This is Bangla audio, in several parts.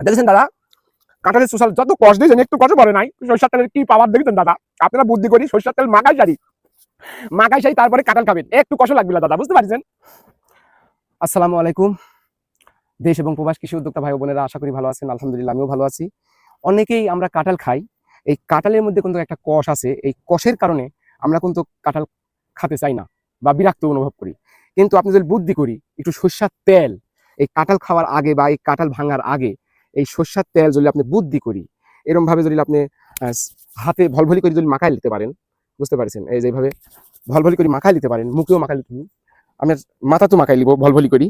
দেখেছেন দাদা? কাঁঠালের সুশাল যত কষ দিয়েছেন একটু কষ্ট পড়ে নাই। সরষার তেলের কি পাওয়ার দেখেছেন দাদা? আপনারা বুদ্ধি করি, সরষার তেল মাখাই সারি। মাখাই সারি, তারপরে কাঁঠাল খাবেন। একটু কষ্ট লাগবে দাদা, বুঝতে পারছেন? আসসালামু আলাইকুম। দেশ এবং প্রবাস কৃষি উদ্যোক্তা ভাই বোনেরা, আশা করি ভালো আছেন, আলহামদুলিল্লাহ, আমিও ভালো আছি। অনেকেই আমরা কাঁঠাল খাই। এই কাঁঠালের মধ্যে কিন্তু একটা কষ আছে। এই কষের কারণে আমরা কিন্তু কাঁঠাল খেতে চাই না বা বিরক্ত অনুভব করি। কিন্তু আপনি যদি বুদ্ধি করি, একটু সর্ষার তেল এই কাঁঠাল খাওয়ার আগে বা এই কাঁঠাল ভাঙার আগে এই সর্ষার তেল যদি আপনি বুদ্ধি করি, এরমভাবে যদি আপনি হাতে ভলভলি করে যদি মাখাই নিতে পারেন, বুঝতে পারছেন? এই যেভাবে ভলভলি করে মাখাই নিতে পারেন, মুখেও মাখাই নিতে আমি মাথা তো মাখাই নিব ভলভলি করি,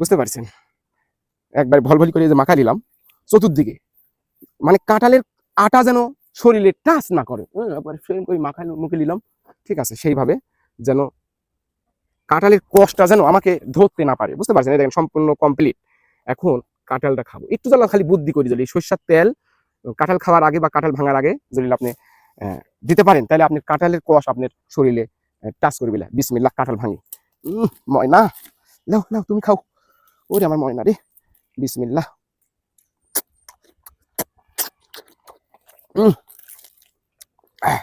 বুঝতে পারছেন? একবার ভলভলি করে যে মাখাই নিলাম, চতুর্দিকে মানে কাঁঠালের আটা যেন শরীরে টাচ না করে ফ্রেম করে মাখাই মুখে নিলাম, ঠিক আছে, সেইভাবে যেন কাঁঠালের কষ্টটা যেন আমাকে ধরতে না পারে বুঝতে পারছেন? দেখেন সম্পূর্ণ কমপ্লিট এখন কাঁঠালটা খাব। একটু যেন খালি বুদ্ধি করি যদি সর্ষার তেল কাঁঠাল খাওয়ার আগে বা কাঁঠাল ভাঙার আগে যদি আপনি দিতে পারেন তাহলে আপনি কাঁঠালের কষ আপনার শরীরে টাচ করবে না বিসমিল্লাহ কাঁঠাল ভাঙি। ময়না নাও নাও তুমি খাও। ওরে আমার ময়না রে। বিসমিল্লাহ। উম, আহ,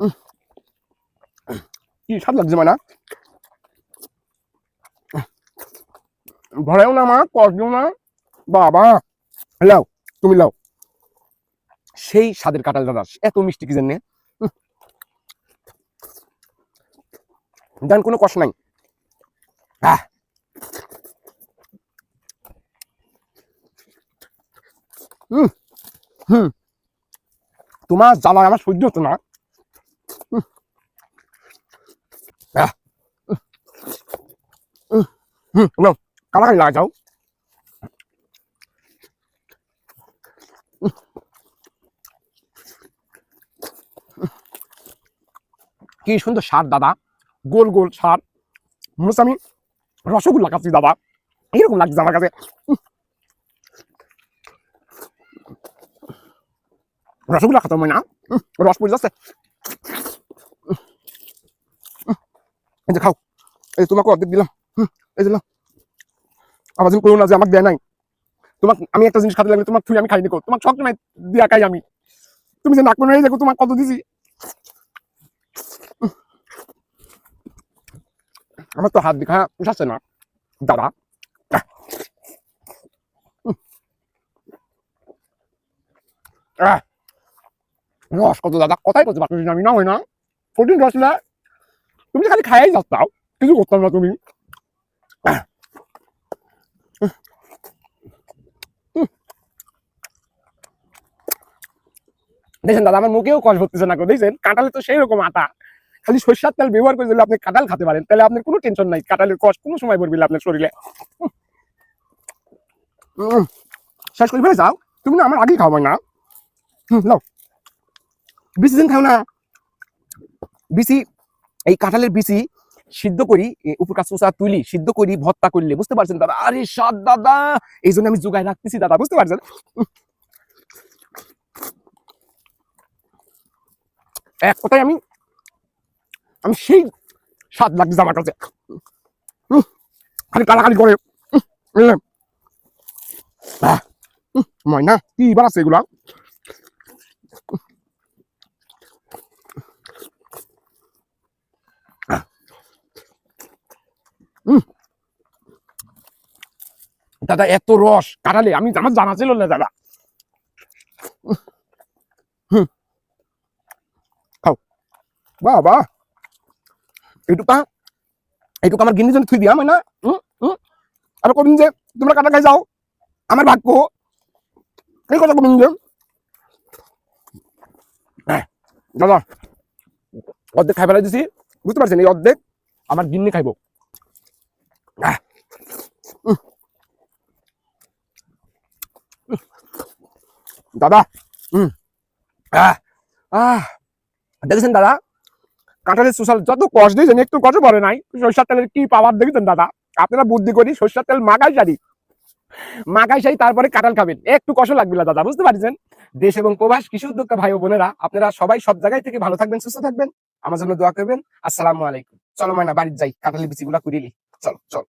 উম, কি স্বাদ লাগছে ময়না ঘরেও না মা কষ না। বাবা, লাও, তুমি লাও। সেই স্বাদের কাঁঠাল দাদা এত মিষ্টি কি জানে? দেন কোনো কষ্ট নাই। আহ। হুম হুম। তোমার জ্বালা আমার সহ্য হতো না হুম। আহ, হুম, হুম, নাও, কালাকালি লাগা যাও কি সুন্দর সার দাদা গোল গোল সার মনে হচ্ছে আমি রসগোল্লা খাচ্ছি দাদা এরকম লাগছে আমার কাছে। রসগোল্লা খাতাম না রস পড়ে যাচ্ছে। এই যে খাও এই তোমাকে অর্ধেক দিলাম হুম, এই দিলাম আবার করো না যে আমাকে দেয় নাই, তোমাকে আমি একটা জিনিস খাতে লাগলে তোমার তুই আমি খাইনি কর তোমার সব সময় দিয়া খাই আমি। তুমি যে নাক মনে দেখো তোমার কত দিছি। আমার তো হাত দেখা পোষাচ্ছে না। দাদা। রস কত দাদা, কথাই বলতে পারছি না, আমি না হয় না। কঠিন রস তুমি খালি খাইয়াই যাচ্ছাও কিছু করতাম না তুমি। দেখছেন দাদা, আমার মুখেও কষ ভরতেছে না দেখছেন? কাঁঠালে তো সেই রকম আটা। খালি সরষার তেল ব্যবহার করে যদি আপনি কাঁঠাল খেতে পারেন, তাহলে আপনার কোনো টেনশন নাই। কাঁঠালের কষ কোনো সময় পড়বে আপনার শরীরে। শেষ করে ফেলে যাও। তুমি না আমার আগেই খাও না। হুম বিসি দিন খাও না। বিসি, এই কাঁঠালের বিসি সিদ্ধ করি উপর কাঁচা তুলি, সিদ্ধ করি, ভর্তা করলে, বুঝতে পারছেন দাদা? আরে সাদ দাদা! এই জন্য আমি যোগায় রাখতেছি দাদা, বুঝতে পারছেন? এক কথায় আমি আমি সেই স্বাদ লাগছে আমার কাছে খালি কালাকালি করে। ময়না, কি বানাচ্ছে এগুলা। দাদা, এত রস কাটালে আমি আমার জানা ছিল না, দাদা উম, হুম খাও বাবা, এইটুকা, এইটুকু আমার গিন্নির জন্য থুই দিয়া না? আর কদিন যে, তোমরা কাটা খাই যাও। আমার ভাগ্য এই কথা কদিন যে। দাদা, অর্ধেক খাই ফেলাই দিছি। বুঝতে পারছেন? এই অর্ধেক আমার গিন্নি খাইব। দাদা হুম আহ। দেখেছেন দাদা? কাঁঠালের সুশাল যত কষ্ট দিয়েছেন, একটু কষ্ট পড়ে নাই। সরষার তেলের কি পাওয়ার দেখেছেন, দাদা? আপনারা বুদ্ধি করি, সরষার তেল মাখাই সারি। মাখাই সারি, তারপরে কাঁঠাল খাবেন। একটু কষ্ট লাগবে না, দাদা, বুঝতে পারছেন? দেশ এবং প্রবাস, কৃষি উদ্যোক্তা ভাই ও বোনেরা, আপনারা সবাই সব জায়গায় থেকে ভালো থাকবেন, সুস্থ থাকবেন। আমার জন্য দোয়া করবেন। আসসালামু আলাইকুম। চলো মাইনা বাড়ির যাই, কাঁঠালের বিচিগুলা কুড়িলি চলো চলো।